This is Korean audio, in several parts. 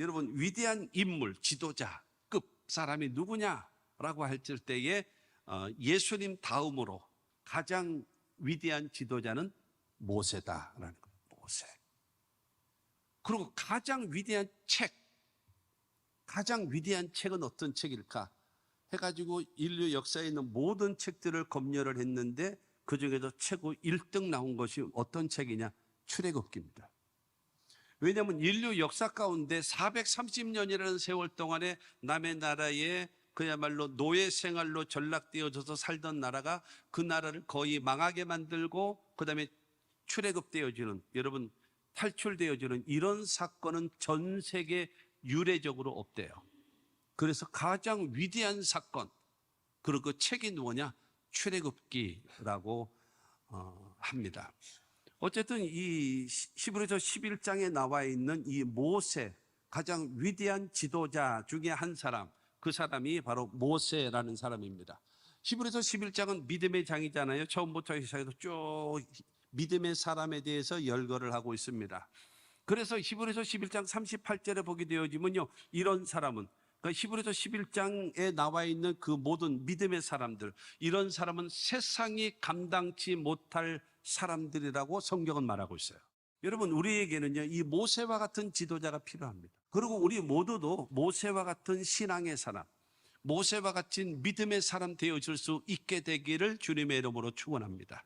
여러분 위대한 인물, 지도자급 사람이 누구냐라고 했을 때에 어, 예수님 다음으로 가장 위대한 지도자는 모세다라는 거예요. 모세. 그리고 가장 위대한 책, 가장 위대한 책은 어떤 책일까? 해가지고 인류 역사에 있는 모든 책들을 검열을 했는데 그 중에서 최고 1등 나온 것이 어떤 책이냐? 출애굽기입니다. 왜냐하면 인류 역사 가운데 430년이라는 세월 동안에 남의 나라에 그야말로 노예 생활로 전락되어져서 살던 나라가 그 나라를 거의 망하게 만들고 그 다음에 출애굽되어지는 여러분 탈출되어지는 이런 사건은 전 세계 유례적으로 없대요. 그래서 가장 위대한 사건 그리고 그 책이 뭐냐 출애굽기라고 어, 합니다. 어쨌든 이 히브리서 11장에 나와 있는 이 모세 가장 위대한 지도자 중에 한 사람 그 사람이 바로 모세라는 사람입니다. 히브리서 11장은 믿음의 장이잖아요. 처음부터 시작해서 쭉 믿음의 사람에 대해서 열거를 하고 있습니다. 그래서 히브리서 11장 38절에 보게 되어지면요. 이런 사람은 그러니까 히브리서 11장에 나와 있는 그 모든 믿음의 사람들 이런 사람은 세상이 감당치 못할 사람들이라고 성경은 말하고 있어요. 여러분 우리에게는요 이 모세와 같은 지도자가 필요합니다. 그리고 우리 모두도 모세와 같은 신앙의 사람, 모세와 같은 믿음의 사람 되어질 수 있게 되기를 주님의 이름으로 축원합니다.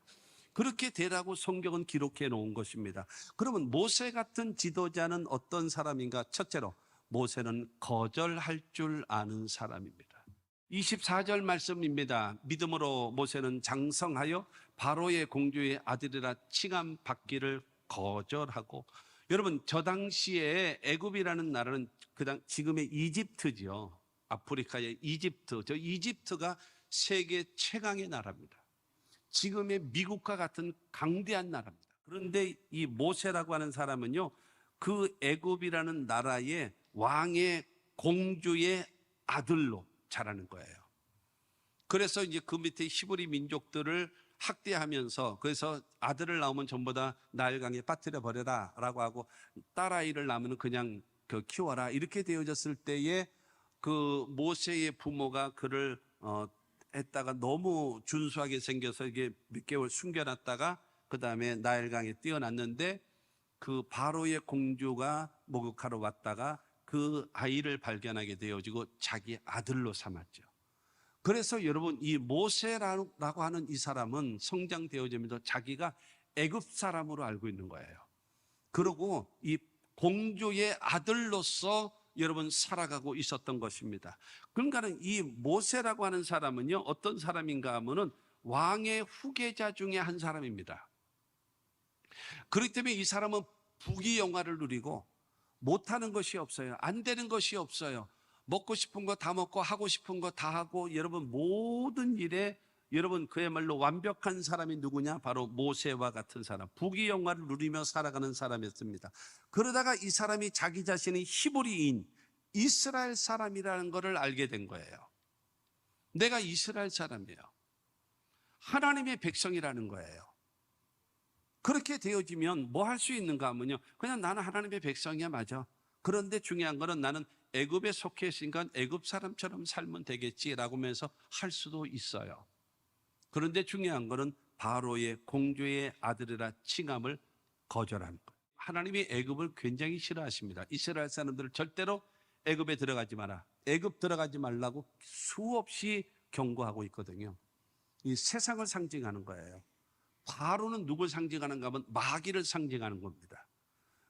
그렇게 되라고 성경은 기록해 놓은 것입니다. 그러면 모세 같은 지도자는 어떤 사람인가? 첫째로 모세는 거절할 줄 아는 사람입니다. 24절 말씀입니다. 믿음으로 모세는 장성하여 바로의 공주의 아들이라 칭함 받기를 거절하고 여러분 저 당시에 애굽이라는 나라는 그당 지금의 이집트지요. 아프리카의 이집트. 저 이집트가 세계 최강의 나라입니다. 지금의 미국과 같은 강대한 나라입니다. 그런데 이 모세라고 하는 사람은요. 그 애굽이라는 나라의 왕의 공주의 아들로 자라는 거예요. 그래서 이제 그 밑에 히브리 민족들을 학대하면서 그래서 아들을 낳으면 전부 다 나일강에 빠뜨려 버려라라고 하고 딸아이를 낳으면 그냥 그 키워라 이렇게 되어졌을 때에 그 모세의 부모가 그를 어 했다가 너무 준수하게 생겨서 이게 몇 개월 숨겨놨다가 그 다음에 나일강에 뛰어났는데 그 바로의 공주가 목욕하러 왔다가 그 아이를 발견하게 되어지고 자기 아들로 삼았죠. 그래서 여러분 이 모세라고 하는 이 사람은 성장되어지면서 자기가 애굽 사람으로 알고 있는 거예요. 그리고 이 공주의 아들로서 여러분 살아가고 있었던 것입니다. 그러니까는 이 모세라고 하는 사람은요 어떤 사람인가 하면은 왕의 후계자 중에 한 사람입니다. 그렇기 때문에 이 사람은 부귀 영화를 누리고 못하는 것이 없어요. 안 되는 것이 없어요. 먹고 싶은 거 다 먹고 하고 싶은 거 다 하고 여러분 모든 일에 여러분 그야말로 완벽한 사람이 누구냐? 바로 모세와 같은 사람. 부귀 영화를 누리며 살아가는 사람이었습니다. 그러다가 이 사람이 자기 자신이 히브리인 이스라엘 사람이라는 것을 알게 된 거예요. 내가 이스라엘 사람이에요. 하나님의 백성이라는 거예요. 그렇게 되어지면 뭐 할 수 있는가 하면요. 그냥 나는 하나님의 백성이야 맞아. 그런데 중요한 거는 나는 애굽에 속해 있으니까 애굽 사람처럼 살면 되겠지라고 하면서 할 수도 있어요. 그런데 중요한 거는 바로의 공주의 아들이라 칭함을 거절하는 거예요. 하나님이 애굽을 굉장히 싫어하십니다. 이스라엘 사람들을 절대로 애굽에 들어가지 마라. 애굽 들어가지 말라고 수없이 경고하고 있거든요. 이 세상을 상징하는 거예요. 바로는 누굴 상징하는가 하면 마귀를 상징하는 겁니다.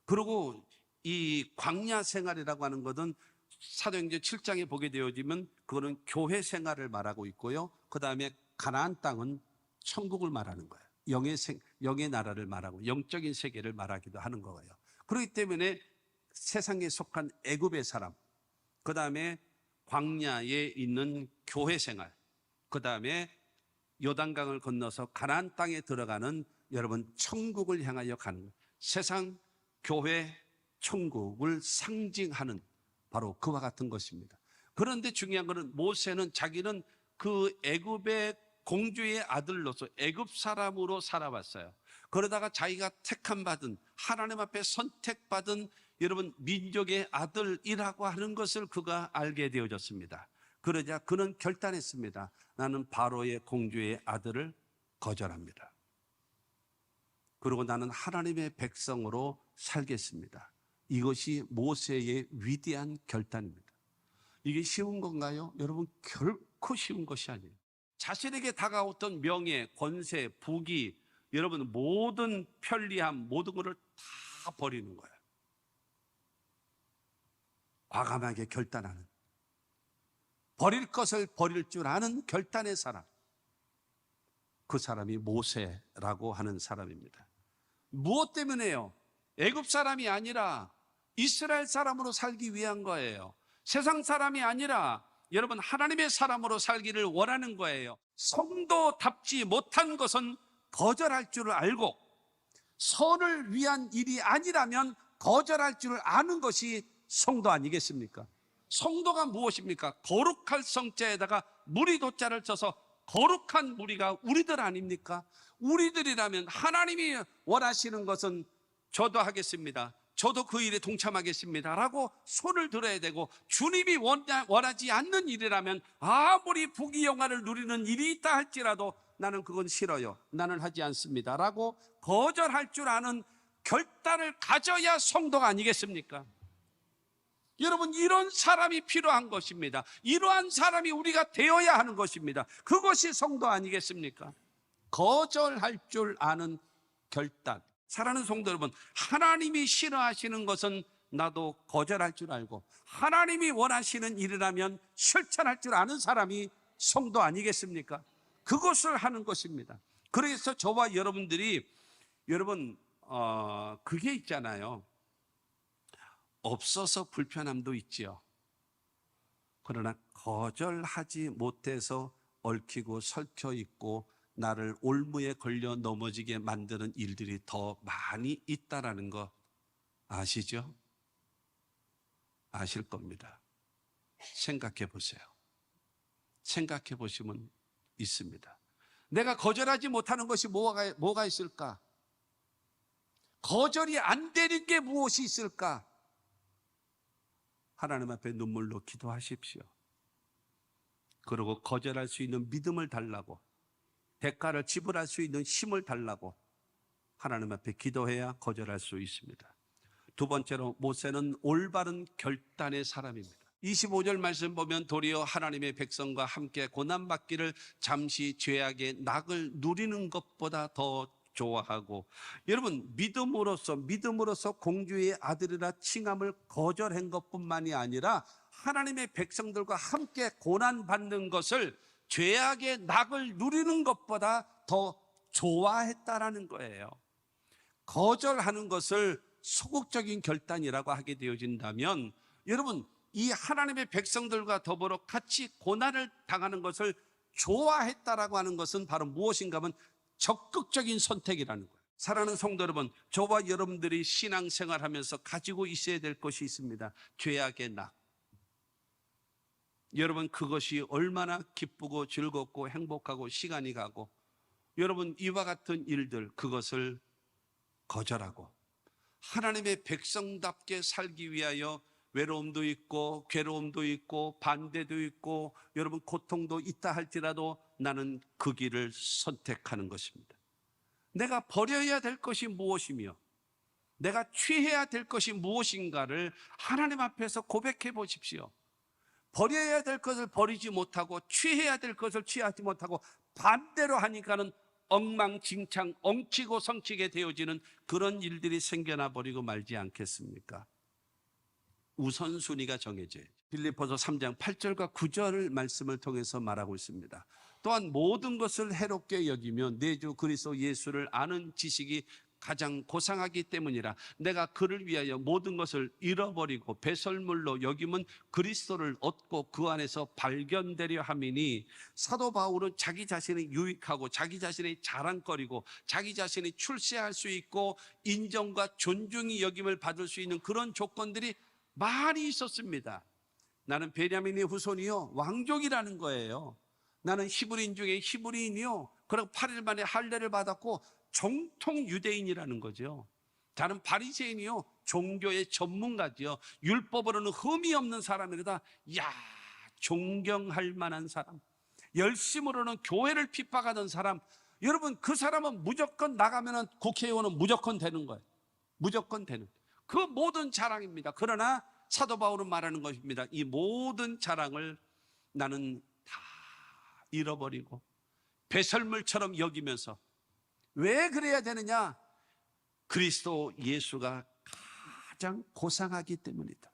그리고 이 광야 생활이라고 하는 것은 사도행전 7장에 보게 되어지면 그거는 교회 생활을 말하고 있고요. 그 다음에 가나안 땅은 천국을 말하는 거예요. 영의 생, 영의 나라를 말하고 영적인 세계를 말하기도 하는 거예요. 그렇기 때문에 세상에 속한 애굽의 사람, 그 다음에 광야에 있는 교회 생활, 그 다음에 요단강을 건너서 가나안 땅에 들어가는 여러분 천국을 향하여 가는. 세상 교회 천국을 상징하는 바로 그와 같은 것입니다. 그런데 중요한 것은 모세는 자기는 그 애굽의 공주의 아들로서 애굽 사람으로 살아왔어요. 그러다가 자기가 택함 받은 하나님 앞에 선택받은 여러분 민족의 아들이라고 하는 것을 그가 알게 되어졌습니다. 그러자 그는 결단했습니다. 나는 바로의 공주의 아들을 거절합니다. 그리고 나는 하나님의 백성으로 살겠습니다. 이것이 모세의 위대한 결단입니다. 이게 쉬운 건가요? 여러분 결코 쉬운 것이 아니에요. 자신에게 다가왔던 명예, 권세, 부귀, 여러분 모든 편리함, 모든 것을 다 버리는 거예요. 과감하게 결단하는 버릴 것을 버릴 줄 아는 결단의 사람. 그 사람이 모세라고 하는 사람입니다. 무엇 때문에요? 애굽 사람이 아니라 이스라엘 사람으로 살기 위한 거예요. 세상 사람이 아니라 여러분 하나님의 사람으로 살기를 원하는 거예요. 성도답지 못한 것은 거절할 줄을 알고 선을 위한 일이 아니라면 거절할 줄을 아는 것이 성도 아니겠습니까? 성도가 무엇입니까? 거룩할 성자에다가 무리 도자를 쳐서 거룩한 무리가 우리들 아닙니까? 우리들이라면 하나님이 원하시는 것은 저도 하겠습니다. 저도 그 일에 동참하겠습니다. 라고 손을 들어야 되고 주님이 원하- 원하지 않는 일이라면 아무리 부귀영화를 누리는 일이 있다 할지라도 나는 그건 싫어요. 나는 하지 않습니다. 라고 거절할 줄 아는 결단을 가져야 성도가 아니겠습니까? 여러분, 이런 사람이 필요한 것입니다. 이러한 사람이 우리가 되어야 하는 것입니다. 그것이 성도 아니겠습니까? 거절할 줄 아는 결단. 사랑하는 성도 여러분, 하나님이 싫어하시는 것은 나도 거절할 줄 알고, 하나님이 원하시는 일이라면 실천할 줄 아는 사람이 성도 아니겠습니까? 그것을 하는 것입니다. 그래서 저와 여러분들이, 여러분, 어, 그게 있잖아요. 없어서 불편함도 있지요. 그러나 거절하지 못해서 얽히고 설켜 있고 나를 올무에 걸려 넘어지게 만드는 일들이 더 많이 있다라는 거 아시죠? 아실 겁니다. 생각해 보세요. 생각해 보시면 있습니다. 내가 거절하지 못하는 것이 뭐가, 뭐가 있을까? 거절이 안 되는 게 무엇이 있을까? 하나님 앞에 눈물로 기도하십시오. 그리고 거절할 수 있는 믿음을 달라고 대가를 지불할 수 있는 힘을 달라고 하나님 앞에 기도해야 거절할 수 있습니다. 두 번째로 모세는 올바른 결단의 사람입니다. 25절 말씀 보면 도리어 하나님의 백성과 함께 고난받기를 잠시 죄악의 낙을 누리는 것보다 더 좋아하고 여러분 믿음으로써 믿음으로써 공주의 아들이라 칭함을 거절한 것뿐만이 아니라 하나님의 백성들과 함께 고난 받는 것을 죄악의 낙을 누리는 것보다 더 좋아했다라는 거예요. 거절하는 것을 소극적인 결단이라고 하게 되어진다면 여러분 이 하나님의 백성들과 더불어 같이 고난을 당하는 것을 좋아했다라고 하는 것은 바로 무엇인가 하면 적극적인 선택이라는 거예요. 사랑하는 성도 여러분, 저와 여러분들이 신앙생활 하면서 가지고 있어야 될 것이 있습니다. 죄악의 낙. 여러분 그것이 얼마나 기쁘고 즐겁고 행복하고 시간이 가고 여러분 이와 같은 일들 그것을 거절하고 하나님의 백성답게 살기 위하여 외로움도 있고 괴로움도 있고 반대도 있고 여러분 고통도 있다 할지라도 나는 그 길을 선택하는 것입니다. 내가 버려야 될 것이 무엇이며 내가 취해야 될 것이 무엇인가를 하나님 앞에서 고백해 보십시오. 버려야 될 것을 버리지 못하고 취해야 될 것을 취하지 못하고 반대로 하니까는 엉망진창 엉키고 성치게 되어지는 그런 일들이 생겨나 버리고 말지 않겠습니까? 우선순위가 정해져요. 빌리포서 3장 8절과 9절 말씀을 통해서 말하고 있습니다. 또한 모든 것을 해롭게 여기며 내 주 그리스도 예수를 아는 지식이 가장 고상하기 때문이라 내가 그를 위하여 모든 것을 잃어버리고 배설물로 여기면 그리스도를 얻고 그 안에서 발견되려 함이니 사도 바울은 자기 자신이 유익하고 자기 자신이 자랑거리고 자기 자신이 출세할 수 있고 인정과 존중이 여김을 받을 수 있는 그런 조건들이 많이 있었습니다. 나는 베냐민의 후손이요 왕족이라는 거예요. 나는 히브리인 중에 히브리인이요. 그리고 8일 만에 할례를 받았고 정통 유대인이라는 거죠. 저는 바리새인이요 종교의 전문가지요 율법으로는 흠이 없는 사람이다. 야 존경할 만한 사람, 열심으로는 교회를 핍박하던 사람. 여러분 그 사람은 무조건 나가면은 국회의원은 무조건 되는 거예요. 무조건 되는. 그 모든 자랑입니다. 그러나 사도 바울은 말하는 것입니다. 이 모든 자랑을 나는 다 잃어버리고 배설물처럼 여기면서 왜 그래야 되느냐? 그리스도 예수가 가장 고상하기 때문이다.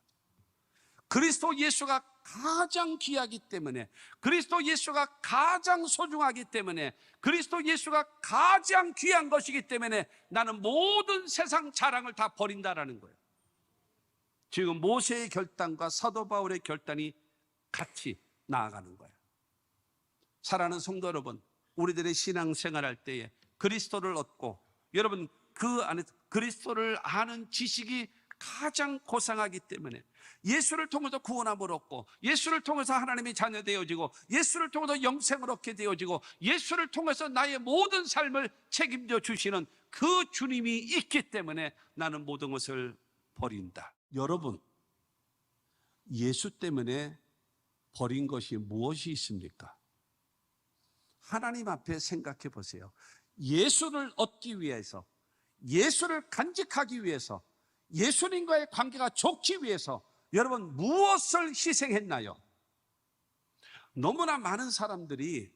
그리스도 예수가 가장 귀하기 때문에, 그리스도 예수가 가장 소중하기 때문에, 그리스도 예수가 가장 귀한 것이기 때문에 나는 모든 세상 자랑을 다 버린다라는 거예요. 지금 모세의 결단과 사도 바울의 결단이 같이 나아가는 거예요. 사랑하는 성도 여러분, 우리들의 신앙 생활 할 때에 그리스도를 얻고 여러분 그 안에 그리스도를 아는 지식이 가장 고상하기 때문에 예수를 통해서 구원함을 얻고 예수를 통해서 하나님의 자녀 되어지고 예수를 통해서 영생을 얻게 되어지고 예수를 통해서 나의 모든 삶을 책임져 주시는 그 주님이 있기 때문에 나는 모든 것을 버린다. 여러분, 예수 때문에 버린 것이 무엇이 있습니까? 하나님 앞에 생각해 보세요. 예수를 얻기 위해서, 예수를 간직하기 위해서, 예수님과의 관계가 좋기 위해서 여러분 무엇을 희생했나요? 너무나 많은 사람들이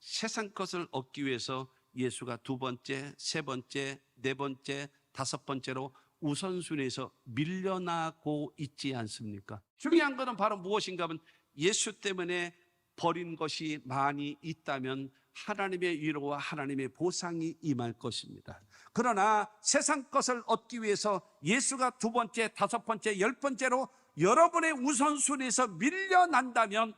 세상 것을 얻기 위해서 예수가 두 번째, 세 번째, 네 번째, 다섯 번째로 우선순위에서 밀려나고 있지 않습니까? 중요한 것은 바로 무엇인가 하면 예수 때문에 버린 것이 많이 있다면 하나님의 위로와 하나님의 보상이 임할 것입니다. 그러나 세상 것을 얻기 위해서 예수가 두 번째, 다섯 번째, 열 번째로 여러분의 우선순위에서 밀려난다면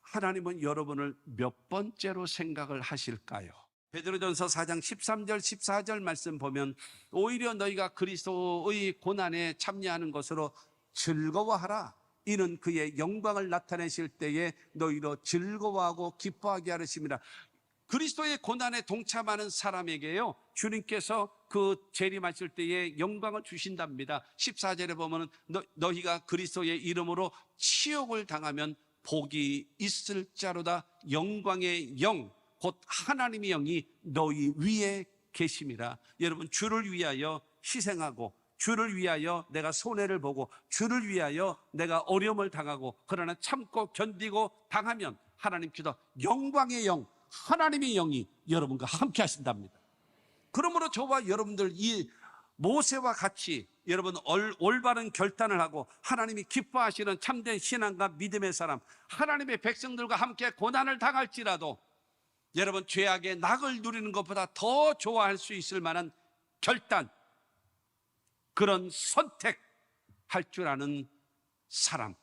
하나님은 여러분을 몇 번째로 생각을 하실까요? 베드로전서 4장 13절 14절 말씀 보면 오히려 너희가 그리스도의 고난에 참여하는 것으로 즐거워하라. 이는 그의 영광을 나타내실 때에 너희로 즐거워하고 기뻐하게 하르십니다. 그리스도의 고난에 동참하는 사람에게요, 주님께서 그 재림하실 때에 영광을 주신답니다. 14절에 보면 너, 너희가 그리스도의 이름으로 치욕을 당하면 복이 있을 자로다 영광의 영, 곧 하나님의 영이 너희 위에 계심이라. 여러분, 주를 위하여 희생하고 주를 위하여 내가 손해를 보고 주를 위하여 내가 어려움을 당하고 그러나 참고 견디고 당하면 하나님께서 영광의 영, 하나님의 영이 여러분과 함께 하신답니다. 그러므로 저와 여러분들 이 모세와 같이 여러분 올, 올바른 결단을 하고 하나님이 기뻐하시는 참된 신앙과 믿음의 사람, 하나님의 백성들과 함께 고난을 당할지라도 여러분 죄악의 낙을 누리는 것보다 더 좋아할 수 있을 만한 결단, 그런 선택할 줄 아는 사람.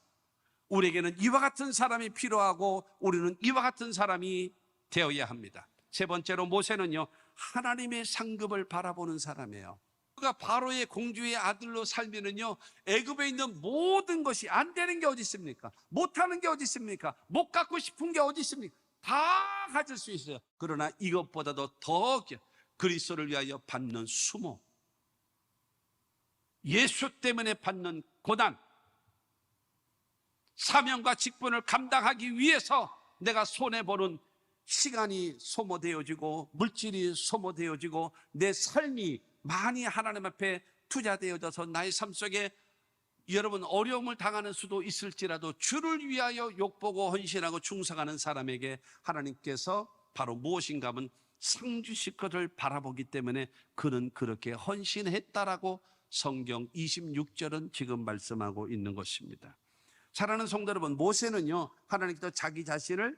우리에게는 이와 같은 사람이 필요하고 우리는 이와 같은 사람이 되어야 합니다. 세 번째로 모세는요, 하나님의 상급을 바라보는 사람이에요. 그가 바로의 공주의 아들로 살면은요, 애굽에 있는 모든 것이 안 되는 게 어디 있습니까? 못 하는 게 어디 있습니까? 못 갖고 싶은 게 어디 있습니까? 다 가질 수 있어요. 그러나 이것보다도 더 그리스도를 위하여 받는 수모, 예수 때문에 받는 고난, 사명과 직분을 감당하기 위해서 내가 손해 보는 시간이 소모되어지고 물질이 소모되어지고 내 삶이 많이 하나님 앞에 투자되어져서 나의 삶 속에 여러분 어려움을 당하는 수도 있을지라도 주를 위하여 욕보고 헌신하고 충성하는 사람에게 하나님께서 바로 무엇인가 하면 상 주실 것을 바라보기 때문에 그는 그렇게 헌신했다라고 성경 26절은 지금 말씀하고 있는 것입니다. 사랑하는 성도 여러분, 모세는요, 하나님께서 자기 자신을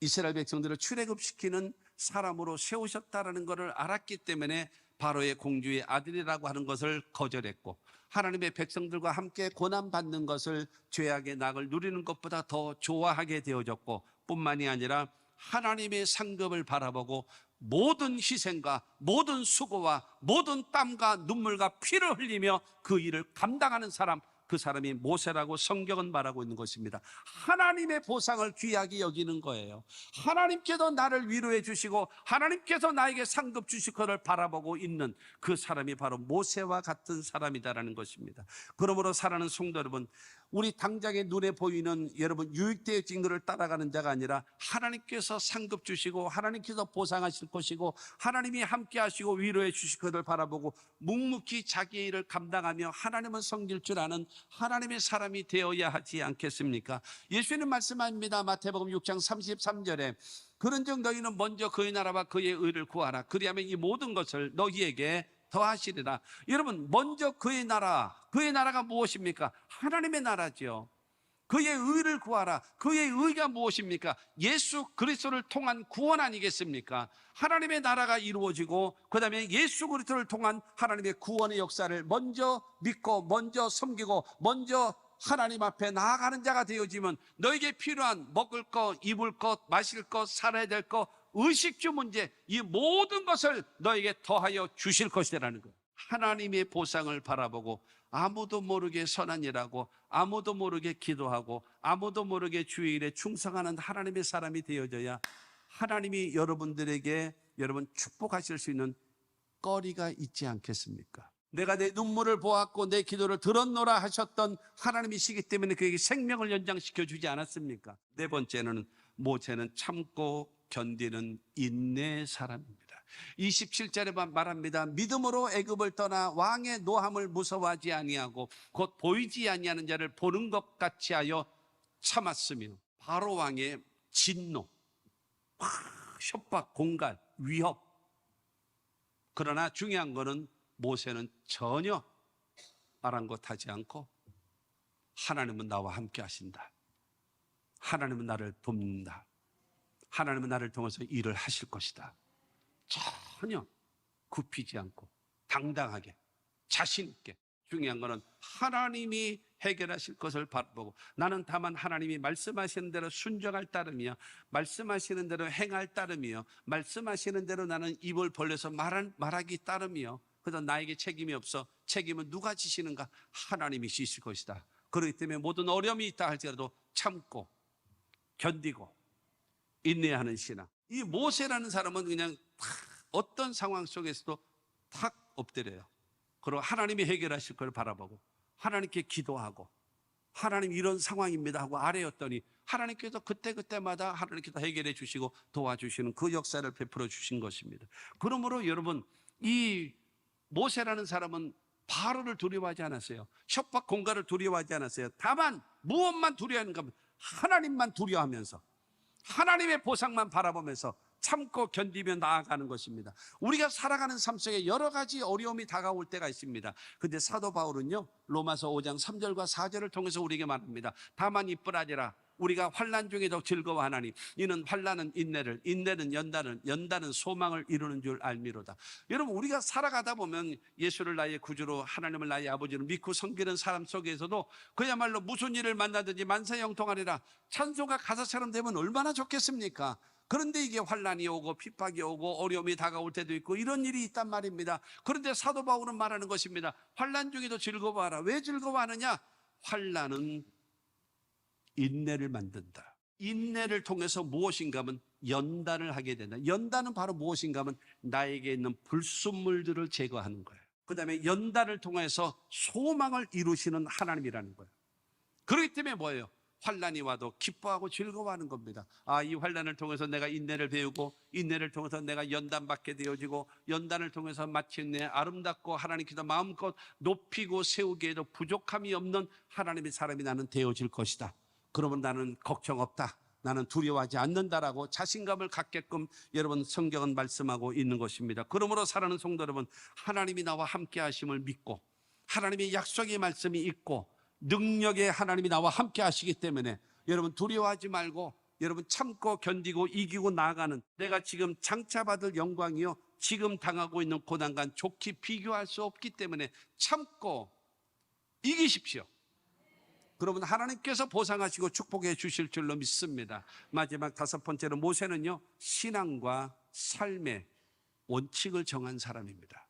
이스라엘 백성들을 출애굽시키는 사람으로 세우셨다라는 것을 알았기 때문에 바로의 공주의 아들이라고 하는 것을 거절했고 하나님의 백성들과 함께 고난 받는 것을 죄악의 낙을 누리는 것보다 더 좋아하게 되어졌고 뿐만이 아니라 하나님의 상급을 바라보고 모든 희생과 모든 수고와 모든 땀과 눈물과 피를 흘리며 그 일을 감당하는 사람 그 사람이 모세라고 성경은 말하고 있는 것입니다. 하나님의 보상을 귀하게 여기는 거예요. 하나님께서 나를 위로해 주시고 하나님께서 나에게 상급 주실 것을 바라보고 있는 그 사람이 바로 모세와 같은 사람이다라는 것입니다. 그러므로 사랑하는 성도 여러분, 우리 당장의 눈에 보이는 여러분 유익되어진 것을 따라가는 자가 아니라 하나님께서 상급 주시고 하나님께서 보상하실 것이고 하나님이 함께 하시고 위로해 주실 것을 바라보고 묵묵히 자기의 일을 감당하며 하나님을 섬길 줄 아는 하나님의 사람이 되어야 하지 않겠습니까? 예수님 말씀합니다. 마태복음 6장 33절에 그런즉 너희는 먼저 그의 나라와 그의 의를 구하라. 그리하면 이 모든 것을 너희에게 더하시리라. 여러분, 먼저 그의 나라, 그의 나라가 무엇입니까? 하나님의 나라죠. 그의 의를 구하라. 그의 의가 무엇입니까? 예수 그리스도를 통한 구원 아니겠습니까? 하나님의 나라가 이루어지고 그다음에 예수 그리스도를 통한 하나님의 구원의 역사를 먼저 믿고 먼저 섬기고 먼저 하나님 앞에 나아가는 자가 되어지면 너에게 필요한 먹을 것, 입을 것, 마실 것, 살아야 될 것, 의식주 문제 이 모든 것을 너에게 더하여 주실 것이라는 거예요. 하나님의 보상을 바라보고 아무도 모르게 선한 일하고 아무도 모르게 기도하고 아무도 모르게 주의 일에 충성하는 하나님의 사람이 되어져야 하나님이 여러분들에게 여러분 축복하실 수 있는 거리가 있지 않겠습니까? 내가 내 눈물을 보았고 내 기도를 들었노라 하셨던 하나님이시기 때문에 그에게 생명을 연장시켜 주지 않았습니까? 네 번째는 모세는 참고 견디는 인내 사람입니다. 27절에 말합니다. 믿음으로 애굽을 떠나 왕의 노함을 무서워하지 아니하고 곧 보이지 아니하는 자를 보는 것 같이 하여 참았으며 바로 왕의 진노, 막 협박, 공갈, 위협. 그러나 중요한 거는 모세는 전혀 아랑곳하지 않고 하나님은 나와 함께 하신다. 하나님은 나를 돕는다. 하나님은 나를 통해서 일을 하실 것이다. 전혀 굽히지 않고 당당하게 자신 있게 중요한 것은 하나님이 해결하실 것을 바라보고 나는 다만 하나님이 말씀하시는 대로 순종할 따름이요 말씀하시는 대로 행할 따름이요 말씀하시는 대로 나는 입을 벌려서 말한, 말하기 따름이요. 그래서 나에게 책임이 없어 책임은 누가 지시는가? 하나님이 지실 것이다. 그렇기 때문에 모든 어려움이 있다 할지라도 참고 견디고 인내하는 신앙 이 모세라는 사람은 그냥 탁 어떤 상황 속에서도 탁 엎드려요. 그리고 하나님이 해결하실 걸 바라보고 하나님께 기도하고 하나님 이런 상황입니다 하고 아뢰었더니 하나님께서 그때그때마다 하나님께서 해결해 주시고 도와주시는 그 역사를 베풀어 주신 것입니다. 그러므로 여러분 이 모세라는 사람은 바로를 두려워하지 않았어요. 협박 공갈을 두려워하지 않았어요. 다만 무엇만 두려워하는가 하나님만 두려워하면서 하나님의 보상만 바라보면서 참고 견디며 나아가는 것입니다. 우리가 살아가는 삶 속에 여러 가지 어려움이 다가올 때가 있습니다. 근데 사도 바울은요, 로마서 5장 3절과 4절을 통해서 우리에게 말합니다. 다만 이쁘라지라. 우리가 환란 중에도 즐거워하나니 이는 환란은 인내를 인내는 연단을 연단은 소망을 이루는 줄 알미로다. 여러분 우리가 살아가다 보면 예수를 나의 구주로 하나님을 나의 아버지로 믿고 섬기는 사람 속에서도 그야말로 무슨 일을 만나든지 만사형통하리라 찬송가 가사처럼 되면 얼마나 좋겠습니까? 그런데 이게 환란이 오고 핍박이 오고 어려움이 다가올 때도 있고 이런 일이 있단 말입니다. 그런데 사도 바울은 말하는 것입니다. 환란 중에도 즐거워하라. 왜 즐거워하느냐? 환란은 인내를 만든다. 인내를 통해서 무엇인가 하면 연단을 하게 된다. 연단은 바로 무엇인가 하면 나에게 있는 불순물들을 제거하는 거예요. 그 다음에 연단을 통해서 소망을 이루시는 하나님이라는 거예요. 그렇기 때문에 뭐예요? 환란이 와도 기뻐하고 즐거워하는 겁니다. 아, 이 환란을 통해서 내가 인내를 배우고 인내를 통해서 내가 연단 받게 되어지고 연단을 통해서 마침내 아름답고 하나님께서 마음껏 높이고 세우기에도 부족함이 없는 하나님의 사람이 나는 되어질 것이다. 그러면 나는 걱정 없다. 나는 두려워하지 않는다라고 자신감을 갖게끔 여러분 성경은 말씀하고 있는 것입니다. 그러므로 사랑하는 성도 여러분, 하나님이 나와 함께 하심을 믿고 하나님의 약속의 말씀이 있고 능력의 하나님이 나와 함께 하시기 때문에 여러분 두려워하지 말고 여러분 참고 견디고 이기고 나아가는 내가 지금 장차 받을 영광이요 지금 당하고 있는 고난과 좋게 비교할 수 없기 때문에 참고 이기십시오. 그러면 하나님께서 보상하시고 축복해 주실 줄로 믿습니다. 마지막 다섯 번째로 모세는요, 신앙과 삶의 원칙을 정한 사람입니다.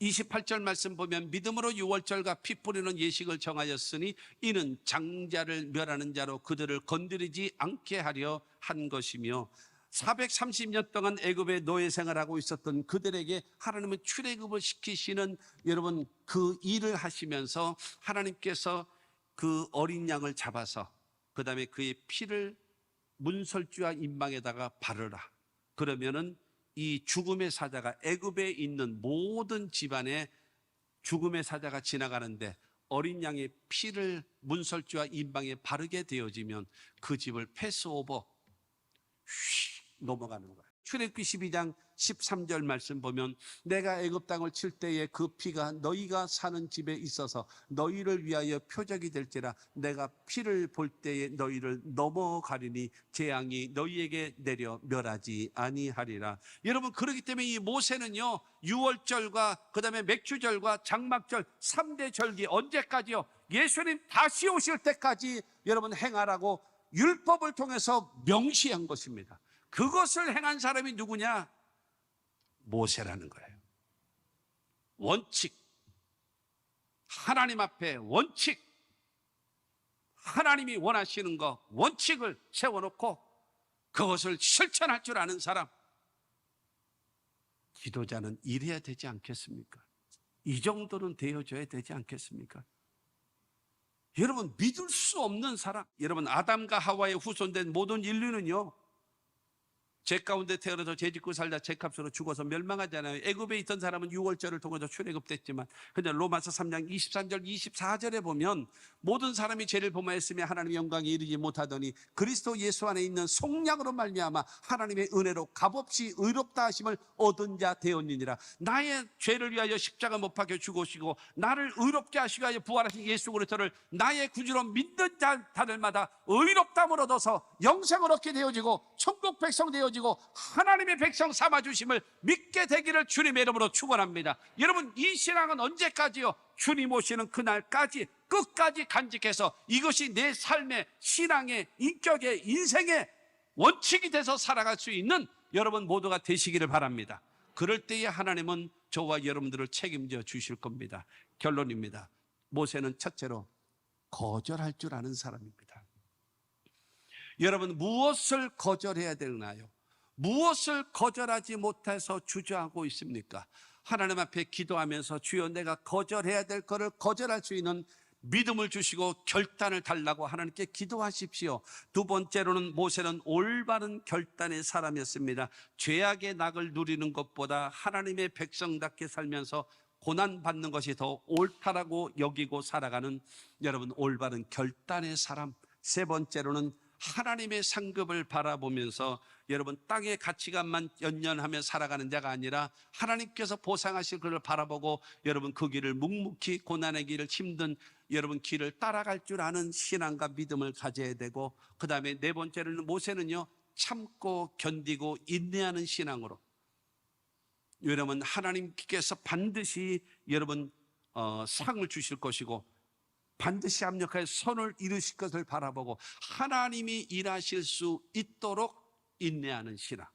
28절 말씀 보면 믿음으로 유월절과 피 뿌리는 예식을 정하였으니 이는 장자를 멸하는 자로 그들을 건드리지 않게 하려 한 것이며 430년 동안 애굽의 노예 생활하고 있었던 그들에게 하나님은 출애굽을 시키시는 여러분 그 일을 하시면서 하나님께서 그 어린 양을 잡아서 그다음에 그의 피를 문설주와 인방에다가 바르라. 그러면은 이 죽음의 사자가 애굽에 있는 모든 집안에 죽음의 사자가 지나가는데 어린 양의 피를 문설주와 인방에 바르게 되어지면 그 집을 패스오버 휙 넘어가는 거예요. 출애굽기 12장 13절 말씀 보면 내가 애굽 땅을 칠 때에 그 피가 너희가 사는 집에 있어서 너희를 위하여 표적이 될지라 내가 피를 볼 때에 너희를 넘어가리니 재앙이 너희에게 내려 멸하지 아니하리라. 여러분 그렇기 때문에 이 모세는요. 유월절과 그다음에 맥주절과 장막절 3대 절기 언제까지요? 예수님 다시 오실 때까지 여러분 행하라고 율법을 통해서 명시한 것입니다. 그것을 행한 사람이 누구냐? 모세라는 거예요. 원칙. 하나님 앞에 원칙. 하나님이 원하시는 거, 원칙을 세워놓고 그것을 실천할 줄 아는 사람. 기도자는 이래야 되지 않겠습니까? 이 정도는 되어줘야 되지 않겠습니까? 여러분, 믿을 수 없는 사람. 여러분, 아담과 하와의 후손된 모든 인류는요, 제 가운데 태어나서 제 짓고 살다 제 값으로 죽어서 멸망하잖아요. 애굽에 있던 사람은 6월절을 통해서 출애굽됐지만 그냥 로마서 3장 23절 24절에 보면 모든 사람이 죄를 범하였으며 하나님의 영광에 이르지 못하더니 그리스도 예수 안에 있는 속량으로 말미암아 하나님의 은혜로 값없이 의롭다 하심을 얻은 자 되었느니라. 나의 죄를 위하여 십자가 못 박혀 죽으시고 나를 의롭게 하시기 위하여 부활하신 예수 그리스도를 나의 구주로 믿는 자들마다 의롭담을 얻어서 영생을 얻게 되어지고 천국 백성 되어 지고 하나님의 백성 삼아 주심을 믿게 되기를 주님의 이름으로 축원합니다. 여러분 이 신앙은 언제까지요? 주님 오시는 그날까지 끝까지 간직해서 이것이 내 삶의 신앙의 인격의 인생의 원칙이 돼서 살아갈 수 있는 여러분 모두가 되시기를 바랍니다. 그럴 때에 하나님은 저와 여러분들을 책임져 주실 겁니다. 결론입니다. 모세는 첫째로 거절할 줄 아는 사람입니다. 여러분 무엇을 거절해야 되나요? 무엇을 거절하지 못해서 주저하고 있습니까? 하나님 앞에 기도하면서 주여 내가 거절해야 될 것을 거절할 수 있는 믿음을 주시고 결단을 달라고 하나님께 기도하십시오. 두 번째로는 모세는 올바른 결단의 사람이었습니다. 죄악의 낙을 누리는 것보다 하나님의 백성답게 살면서 고난 받는 것이 더 옳다라고 여기고 살아가는 여러분 올바른 결단의 사람. 세 번째로는 하나님의 상급을 바라보면서 여러분 땅의 가치관만 연연하며 살아가는 자가 아니라 하나님께서 보상하실 것을 바라보고 여러분 그 길을 묵묵히 고난의 길을 힘든 여러분 길을 따라갈 줄 아는 신앙과 믿음을 가져야 되고 그 다음에 네 번째로는 모세는요 참고 견디고 인내하는 신앙으로 여러분 하나님께서 반드시 여러분 어, 상을 주실 것이고 반드시 합력하여 선을 이루실 것을 바라보고 하나님이 일하실 수 있도록 인내하는 신앙.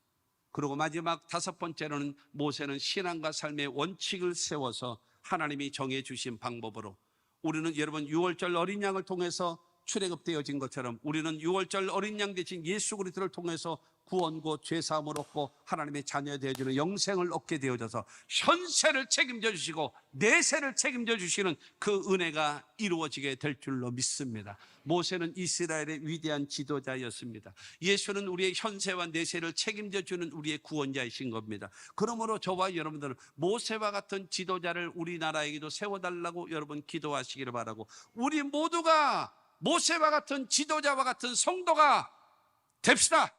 그리고 마지막 다섯 번째로는 모세는 신앙과 삶의 원칙을 세워서 하나님이 정해 주신 방법으로 우리는 여러분 6월절 어린 양을 통해서 출애굽되어진 것처럼 우리는 6월절 어린 양 대신 예수 그리스도를 통해서 구원고 죄 사함을 얻고 하나님의 자녀 되어지는 영생을 얻게 되어져서 현세를 책임져 주시고 내세를 책임져 주시는 그 은혜가 이루어지게 될 줄로 믿습니다. 모세는 이스라엘의 위대한 지도자였습니다. 예수는 우리의 현세와 내세를 책임져 주는 우리의 구원자이신 겁니다. 그러므로 저와 여러분들은 모세와 같은 지도자를 우리나라에게도 세워달라고 여러분 기도하시기를 바라고 우리 모두가 모세와 같은 지도자와 같은 성도가 됩시다.